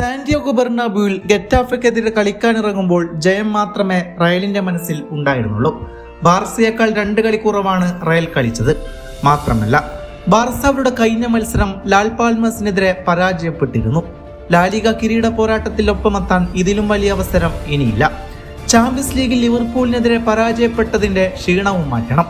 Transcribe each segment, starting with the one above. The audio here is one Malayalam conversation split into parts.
സാന്റിയോഗോ ബെർണാബുവിൽ ഗെറ്റാഫയ്ക്കെതിരെ കളിക്കാനിറങ്ങുമ്പോൾ ജയം മാത്രമേ റയലിന്റെ മനസ്സിൽ ഉണ്ടായിരുന്നുള്ളൂ. ബാർസയേക്കാൾ രണ്ട് കളി കുറവാണ് റയൽ കളിച്ചത്. മാത്രമല്ല ബാർസ അവരുടെ കഴിഞ്ഞ മത്സരം ലാൽ പാൽമസിനെതിരെ പരാജയപ്പെട്ടിരുന്നു. ലാലിക കിരീട പോരാട്ടത്തിൽ ഒപ്പമെത്താൻ ഇതിലും വലിയ അവസരം ഇനിയില്ല. ചാമ്പ്യൻസ് ലീഗിൽ ലിവർപൂളിനെതിരെ പരാജയപ്പെട്ടതിന്റെ ക്ഷീണവും മാറ്റണം.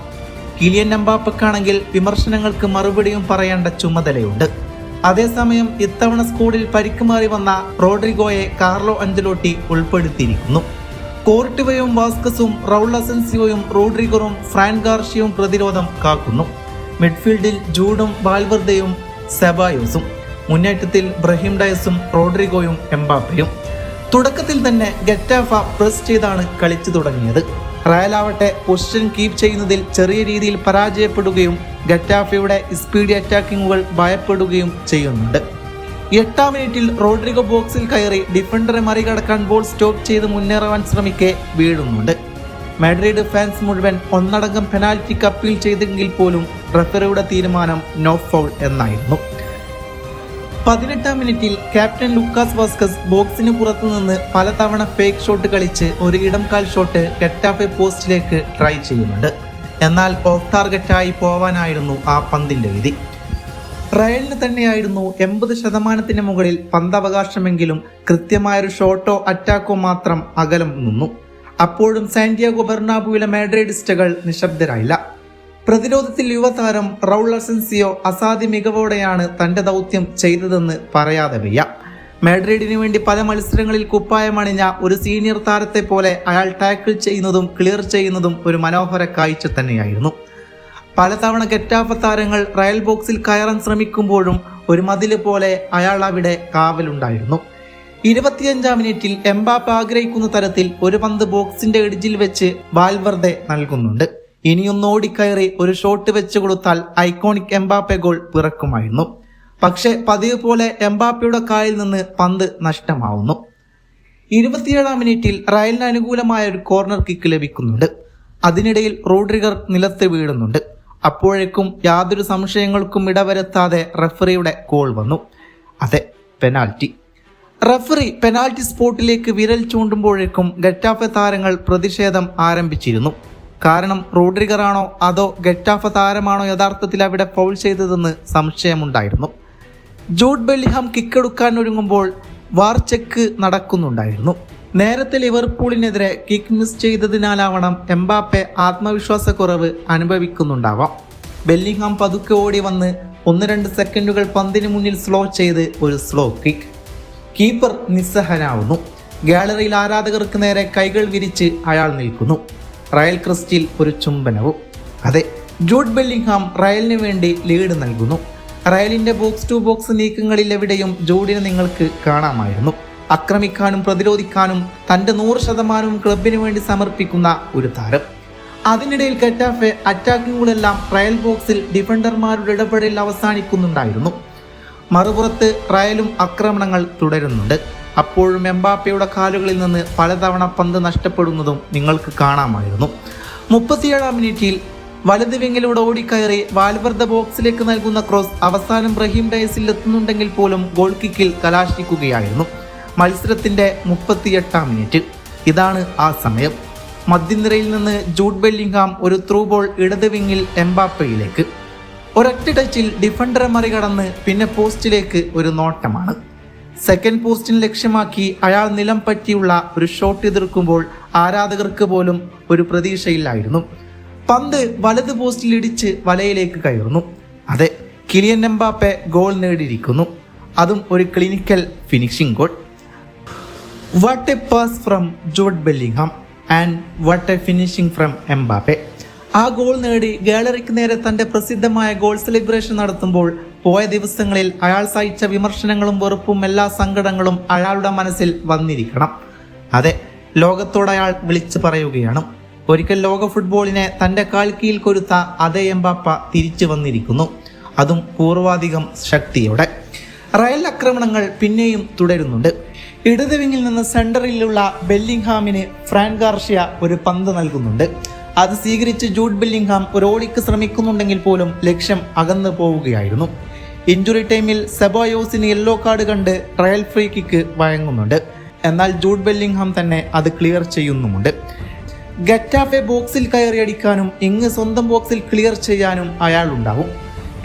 കിലിയൻ എംബാപ്പക്കാണെങ്കിൽ വിമർശനങ്ങൾക്ക് മറുപടിയും പറയേണ്ട ചുമതലയുണ്ട്. അതേസമയം ഇത്തവണ സ്കൂളിൽ പരിക്കുമാറി വന്ന റോഡ്രിഗോയെ കാർലോ അഞ്ചലോട്ടി ഉൾപ്പെടുത്തിയിരിക്കുന്നു. കോർട്ടിവയും വാസ്കസും റൗൾ അസൻസിയോയും റോഡ്രിഗറും ഫ്രാൻ ഗാർഷിയും പ്രതിരോധം കാക്കുന്നു. മിഡ്ഫീൽഡിൽ ജൂഡും ബാൽവർദയും സെബായോസും. മുന്നേറ്റത്തിൽ ബ്രഹിം ഡയസും റോഡ്രിഗോയും എംബാപ്പയും. തുടക്കത്തിൽ തന്നെ ഗറ്റാഫ പ്രസ് ചെയ്താണ് കളിച്ചു തുടങ്ങിയത്. റയലാവട്ടെ പൊസിഷൻ കീപ്പ് ചെയ്യുന്നതിൽ ചെറിയ രീതിയിൽ പരാജയപ്പെടുകയും ഗറ്റാഫയുടെ സ്പീഡ് അറ്റാക്കിങ്ങുകൾ ഭയപ്പെടുകയും ചെയ്യുന്നുണ്ട്. എട്ടാം മിനിറ്റിൽ റോഡ്രിഗോ ബോക്സിൽ കയറി ഡിഫൻഡറെ മറികടക്കാൻ ബോൾ സ്റ്റോപ്പ് ചെയ്ത് മുന്നേറാൻ ശ്രമിക്കെ വീഴുന്നുണ്ട്. മാഡ്രിഡ് ഫാൻസ് മുഴുവൻ ഒന്നടങ്കം പെനാൽറ്റി അപ്പീൽ ചെയ്തെങ്കിൽ പോലും റഫറിയുടെ തീരുമാനം നോ ഫൗൾ എന്നായിരുന്നു. പതിനെട്ടാം മിനിറ്റിൽ ക്യാപ്റ്റൻ ലുക്കാസ് വാസ്കസ് ബോക്സിന് പുറത്തുനിന്ന് പലതവണ ഫേക്ക് ഷോട്ട് കളിച്ച് ഒരു ഇടംകാൽ ഷോട്ട് കെട്ടാഫെ പോസ്റ്റിലേക്ക് ട്രൈ ചെയ്യുന്നുണ്ട്. എന്നാൽ ഓഫ് ടാർഗറ്റായി പോവാനായിരുന്നു ആ പന്തിന്റെ വിധി. റയലിന് തന്നെയായിരുന്നു എൺപത് ശതമാനത്തിന് മുകളിൽ പന്തവകാശമെങ്കിലും കൃത്യമായൊരു ഷോട്ടോ അറ്റാക്കോ മാത്രം അകലം നിന്നു. അപ്പോഴും സാന്റിയാഗോ ബെർണാബുവിലെ മാഡ്രിഡിസ്റ്റുകൾ നിശബ്ദരായില്ല. പ്രതിരോധത്തിൽ യുവതാരം റൗൾ അസൻസിയോ അസാധ്യ മികവോടെയാണ് തന്റെ ദൗത്യം ചെയ്തതെന്ന് പറയാതെ വയ്യ. മാഡ്രിഡിന് വേണ്ടി പല മത്സരങ്ങളിൽ കുപ്പായമണിഞ്ഞ ഒരു സീനിയർ താരത്തെ പോലെ അയാൾ ടാക്കിൾ ചെയ്യുന്നതും ക്ലിയർ ചെയ്യുന്നതും ഒരു മനോഹര കാഴ്ച തന്നെയായിരുന്നു. പലതവണ ഗെറ്റാഫ താരങ്ങൾ റയൽ ബോക്സിൽ കയറാൻ ശ്രമിക്കുമ്പോഴും ഒരു മതിൽ പോലെ അയാൾ അവിടെ കാവലുണ്ടായിരുന്നു. ഇരുപത്തിയഞ്ചാം മിനിറ്റിൽ എംബാപ്പ ആഗ്രഹിക്കുന്ന തരത്തിൽ ഒരു പന്ത് ബോക്സിന്റെ എഡ്ജിൽ വെച്ച് വാൽവർദെ നൽകുന്നുണ്ട്. ഇനിയൊന്നോടിക്കയറി ഒരു ഷോട്ട് വെച്ച് കൊടുത്താൽ ഐക്കോണിക് എംബാപ്പെ ഗോൾ പിറക്കുമായിരുന്നു. പക്ഷേ പതിവ് പോലെ എംബാപ്പയുടെ കാലിൽ നിന്ന് പന്ത് നഷ്ടമാവുന്നു. ഇരുപത്തിയേഴാം മിനിറ്റിൽ റയലിന് അനുകൂലമായ ഒരു കോർണർ കിക്ക് ലഭിക്കുന്നുണ്ട്. അതിനിടയിൽ റോഡ്രിഗർ നിലത്ത് വീഴുന്നുണ്ട്. അപ്പോഴേക്കും യാതൊരു സംശയങ്ങൾക്കും ഇടവരുത്താതെ റഫറിയുടെ കോൾ വന്നു. അതെ പെനാൽറ്റി. റഫറി പെനാൽറ്റി സ്പോട്ടിലേക്ക് വിരൽ ചൂണ്ടുമ്പോഴേക്കും ഗറ്റാഫെ താരങ്ങൾ പ്രതിഷേധം ആരംഭിച്ചിരുന്നു. കാരണം റോഡ്രിഗറാണോ അതോ ഗറ്റാഫ താരമാണോ യഥാർത്ഥത്തിൽ അവിടെ ഫൗൾ ചെയ്തതെന്ന് സംശയമുണ്ടായിരുന്നു. ജൂഡ് ബെല്ലിഹാം കിക്കെടുക്കാൻ ഒരുങ്ങുമ്പോൾ വാർ ചെക്ക് നടക്കുന്നുണ്ടായിരുന്നു. നേരത്തെ ലിവർപൂളിനെതിരെ കിക്ക് മിസ് ചെയ്തതിനാലാവണം എംബാപ്പെ ആത്മവിശ്വാസക്കുറവ് അനുഭവിക്കുന്നുണ്ടാവാം. ബെല്ലിഹാം പതുക്കെ ഓടി വന്ന് ഒന്ന് രണ്ട് സെക്കൻഡുകൾ പന്തിന് മുന്നിൽ സ്ലോ ചെയ്ത് ഒരു സ്ലോ കിക്ക് കീപ്പർ നിസ്സഹനാവുന്നു. ഗാലറിയിൽ ആരാധകർക്ക് നേരെ കൈകൾ വിരിച്ച് അയാൾ നിൽക്കുന്നു. റയൽ ക്രിസ്റ്റിൽ ഒരു ചുംബനവും. അതെ ജൂഡ് ബെല്ലിംഗ്ഹാം റയലിന് വേണ്ടി ലീഡ് നൽകുന്നു. റയലിന്റെ ബോക്സ് ടു ബോക്സ് നീക്കങ്ങളിൽ എവിടെയും ജോഡിനെ നിങ്ങൾക്ക് കാണാമായിരുന്നു. ആക്രമിക്കാനും പ്രതിരോധിക്കാനും തന്റെ നൂറ് ശതമാനവും ക്ലബിന് വേണ്ടി സമർപ്പിക്കുന്ന ഒരു താരം. അതിനിടയിൽ കെറ്റാഫെ അറ്റാക്കിങ്ങുകളെല്ലാം റയൽ ബോക്സിൽ ഡിഫൻഡർമാരുടെ ഇടപെടലിൽ അവസാനിക്കുന്നുണ്ടായിരുന്നു. മറുപുറത്ത് റയലും ആക്രമണങ്ങൾ തുടരുന്നുണ്ട്. അപ്പോഴും എംബാപ്പയുടെ കാലുകളിൽ നിന്ന് പലതവണ പന്ത് നഷ്ടപ്പെടുന്നതും നിങ്ങൾക്ക് കാണാമായിരുന്നു. മുപ്പത്തിയേഴാം മിനിറ്റിൽ വലത് വിങ്ങിലൂടെ ഓടിക്കയറി വാൽവർദ്ധ ബോക്സിലേക്ക് നൽകുന്ന ക്രോസ് അവസാനം റഹീം ഡയസിൽ എത്തുന്നുണ്ടെങ്കിൽ പോലും ഗോൾ കിക്കിൽ കലാശിക്കുകയായിരുന്നു. മത്സരത്തിന്റെ മുപ്പത്തിയെട്ടാം മിനിറ്റ് ഇതാണ് ആ സമയം. മധ്യനിരയിൽ നിന്ന് ജൂഡ് ബെല്ലിംഗാം ഒരു ത്രൂ ബോൾ ഇടത് വിങ്ങിൽ എംബാപ്പയിലേക്ക്. ഒരൊറ്റ ടച്ചിൽ ഡിഫൻഡറെ മറികടന്ന് പിന്നെ പോസ്റ്റിലേക്ക് ഒരു നോട്ടമാണ്. സെക്കൻഡ് പോസ്റ്റിന് ലക്ഷ്യമാക്കി അയാൾ നിലം പറ്റിയുള്ള ഒരു ഷോട്ട് എതിർക്കുമ്പോൾ ആരാധകർക്ക് പോലും ഒരു പ്രതീക്ഷയില്ലായിരുന്നു. പന്ത് വലത് പോസ്റ്റിൽ ഇടിച്ച് വലയിലേക്ക് കയറുന്നു. അതെ കിലിയൻ എംബാപ്പെ ഗോൾ നേടിയിരിക്കുന്നു. അതും ഒരു clinical finishing goal what a pass from Jude Bellingham and what a finishing from Mbappe ആ ഗോൾ നേടി ഗാലറിക്ക് നേരെ തന്റെ പ്രസിദ്ധമായ ഗോൾ സെലിബ്രേഷൻ നടത്തുമ്പോൾ പോയ ദിവസങ്ങളിൽ അയാൾ സഹിച്ച വിമർശനങ്ങളും വെറുപ്പും എല്ലാ സങ്കടങ്ങളും അയാളുടെ മനസ്സിൽ വന്നിരിക്കണം. അതെ ലോകത്തോട് അയാൾ വിളിച്ചു പറയുകയാണ്. ഒരിക്കൽ ലോക ഫുട്ബോളിനെ തന്റെ കാൽക്കീൽ കൊരുത്ത അതേ എംബാപ്പ തിരിച്ചു വന്നിരിക്കുന്നു. അതും പൂർവാധികം ശക്തിയോടെ. റയൽ ആക്രമണങ്ങൾ പിന്നെയും തുടരുന്നുണ്ട്. ഇടത് വിങ്ങിൽ നിന്ന് സെന്ററിലുള്ള ബെല്ലിംഗ്ഹാമിന് ഫ്രാൻ ഗാർഷ്യ ഒരു പന്ത് നൽകുന്നുണ്ട്. അത് സ്വീകരിച്ച് ജൂഡ് ബെല്ലിംഗ്ഹാം ഒരു ഓടിക്ക് ശ്രമിക്കുന്നുണ്ടെങ്കിൽ പോലും ലക്ഷ്യം അകന്നു പോവുകയായിരുന്നു. ഇഞ്ചുറി ടൈമിൽ സെബോയോസിന് യെല്ലോ കാർഡ് കണ്ട് റയൽ ഫ്രീ കിക്ക് വഴങ്ങുന്നുണ്ട്. എന്നാൽ ജൂഡ് ബെല്ലിംഗ്ഹാം തന്നെ അത് ക്ലിയർ ചെയ്യുന്നുമുണ്ട്. ഗറ്റാഫെ ബോക്സിൽ കയറി അടിക്കാനും ഇങ്ങ് സ്വന്തം ബോക്സിൽ ക്ലിയർ ചെയ്യാനും അയാളുണ്ടാവും.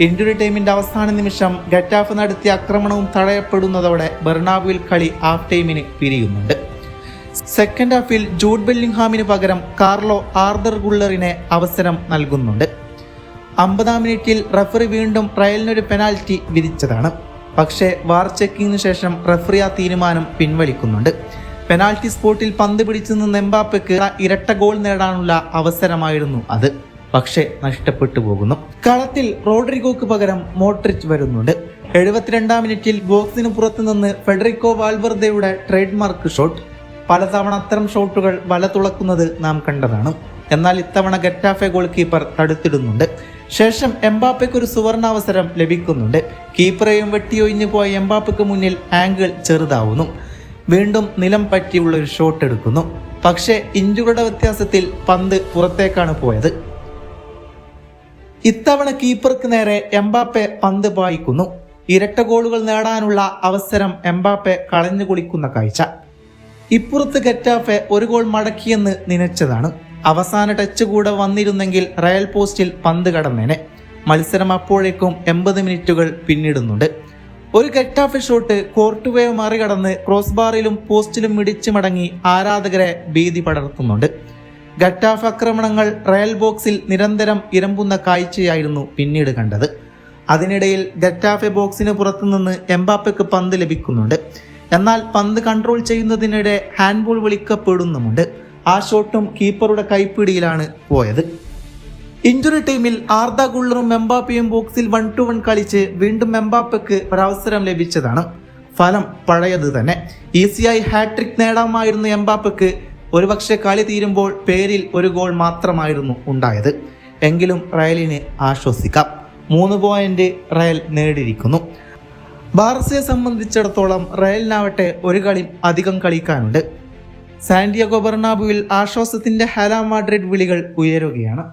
ഇഞ്ചുറി ടൈമിന്റെ അവസാന നിമിഷം ഗറ്റാഫ് നടത്തിയ ആക്രമണവും തടയപ്പെടുന്നതോടെ ബെർണാബുവിൽ കളി ഹാഫ് ടൈമിന് പിരിയുന്നുണ്ട്. സെക്കൻഡ് ഹാഫിൽ ജൂഡ് ബെല്ലിംഗ്ഹാമിന് പകരം കാർലോ ആർദർ ഗുള്ളറിനെ അവസരം നൽകുന്നുണ്ട്. അമ്പതാം മിനിറ്റിൽ റഫറി വീണ്ടും റയലിനൊരു പെനാൽറ്റി വിധിച്ചതാണ്. പക്ഷേ വാർ ചെക്കിങ്ങിന് ശേഷം റഫറി ആ തീരുമാനം പിൻവലിക്കുന്നുണ്ട്. പെനാൽറ്റി സ്പോട്ടിൽ പന്ത് പിടിച്ചു നിന്ന് എംബാപ്പയ്ക്ക് ഇരട്ട ഗോൾ നേടാനുള്ള അവസരമായിരുന്നു അത്. പക്ഷേ നഷ്ടപ്പെട്ടു പോകുന്നു. കളത്തിൽ റോഡ്രിഗോക്ക് പകരം മോട്രിച്ച് വരുന്നുണ്ട്. എഴുപത്തിരണ്ടാം മിനിറ്റിൽ ബോക്സിന് പുറത്തുനിന്ന് ഫെഡറിക്കോ വാൽവർദയുടെ ട്രേഡ് മാർക്ക് ഷോട്ട്. പലതവണ അത്തരം ഷോട്ടുകൾ വല തുളക്കുന്നത് നാം കണ്ടതാണ്. എന്നാൽ ഇത്തവണ ഗറ്റാഫെ ഗോൾ കീപ്പർ തടുത്തിടുന്നുണ്ട്. ശേഷം എംബാപ്പയ്ക്ക് ഒരു സുവർണാവസരം ലഭിക്കുന്നുണ്ട്. കീപ്പറെയും വെട്ടിയൊഴിഞ്ഞു പോയ എംബാപ്പയ്ക്ക് മുന്നിൽ ആംഗിൾ ചെറുതാവുന്നു. വീണ്ടും നിലം പറ്റിയുള്ള ഒരു ഷോട്ട് എടുക്കുന്നു. പക്ഷേ ഇഞ്ചുകളുടെ വ്യത്യാസത്തിൽ പന്ത് പുറത്തേക്കാണ് പോയത്. ഇത്തവണ കീപ്പർക്ക് നേരെ എംബാപ്പെ പന്ത് പായിക്കുന്നു. ഇരട്ട ഗോളുകൾ നേടാനുള്ള അവസരം എംബാപ്പെ കളഞ്ഞു കുളിക്കുന്ന കാഴ്ച. ഇപ്പുറത്ത് ഗറ്റാഫെ ഒരു ഗോൾ മടക്കിയെന്ന് നനച്ചതാണ്. അവസാന ടച്ച് കൂടെ വന്നിരുന്നെങ്കിൽ റയൽ പോസ്റ്റിൽ പന്ത് കടന്നേനെ. മത്സരം അപ്പോഴേക്കും എൺപത് മിനിറ്റുകൾ പിന്നിടുന്നുണ്ട്. ഒരു ഗറ്റാഫെ ഷോട്ട് കോർട്ട് വേവ് മറികടന്ന് ക്രോസ് ബാറിലും പോസ്റ്റിലും ഇടിച്ചു മടങ്ങി ആരാധകരെ ഭീതി പടർത്തുന്നുണ്ട്. ഗട്ടാഫ് ആക്രമണങ്ങൾ റയൽ ബോക്സിൽ നിരന്തരം ഇരമ്പുന്ന കാഴ്ചയായിരുന്നു പിന്നീട് കണ്ടത്. അതിനിടയിൽ ഗറ്റാഫെ ബോക്സിന് പുറത്തുനിന്ന് എംബാപ്പയ്ക്ക് പന്ത് ലഭിക്കുന്നുണ്ട്. എന്നാൽ പന്ത് കൺട്രോൾ ചെയ്യുന്നതിനിടെ ഹാൻഡ്ബോൾ വിളിക്കപ്പെടുന്നുമുണ്ട്. ആ ഷോട്ടും കീപ്പറുടെ കൈപ്പിടിയിലാണ് പോയത്. ഇഞ്ചുറി ടീമിൽ ആർദ ഗുള്ളറും മെമ്പാപ്പയും ബോക്സിൽ വൺ ടു വൺ കളിച്ച് വീണ്ടും മെമ്പാപ്പയ്ക്ക് ഒരവസരം ലഭിച്ചതാണ്. ഫലം പഴയത് തന്നെ. ഈസിയായി ഹാട്രിക് നേടാമായിരുന്ന എംബാപ്പയ്ക്ക്. ഒരുപക്ഷെ കളി തീരുമ്പോൾ പേരിൽ ഒരു ഗോൾ മാത്രമായിരുന്നു ഉണ്ടായത്. എങ്കിലും റയലിന് ആശ്വസിക്കാം. മൂന്ന് പോയിന്റ് റയൽ നേടിയിരിക്കുന്നു. ബാർസയെ സംബന്ധിച്ചിടത്തോളം റയലിനാവട്ടെ ഒരു കളി അധികം കളിക്കാനുണ്ട്. സാന്റിയാഗോ ബെർണാബുവിൽ ആശ്വാസത്തിന്റെ ഹല മാഡ്രിഡ് വിളികൾ ഉയരുകയാണ്.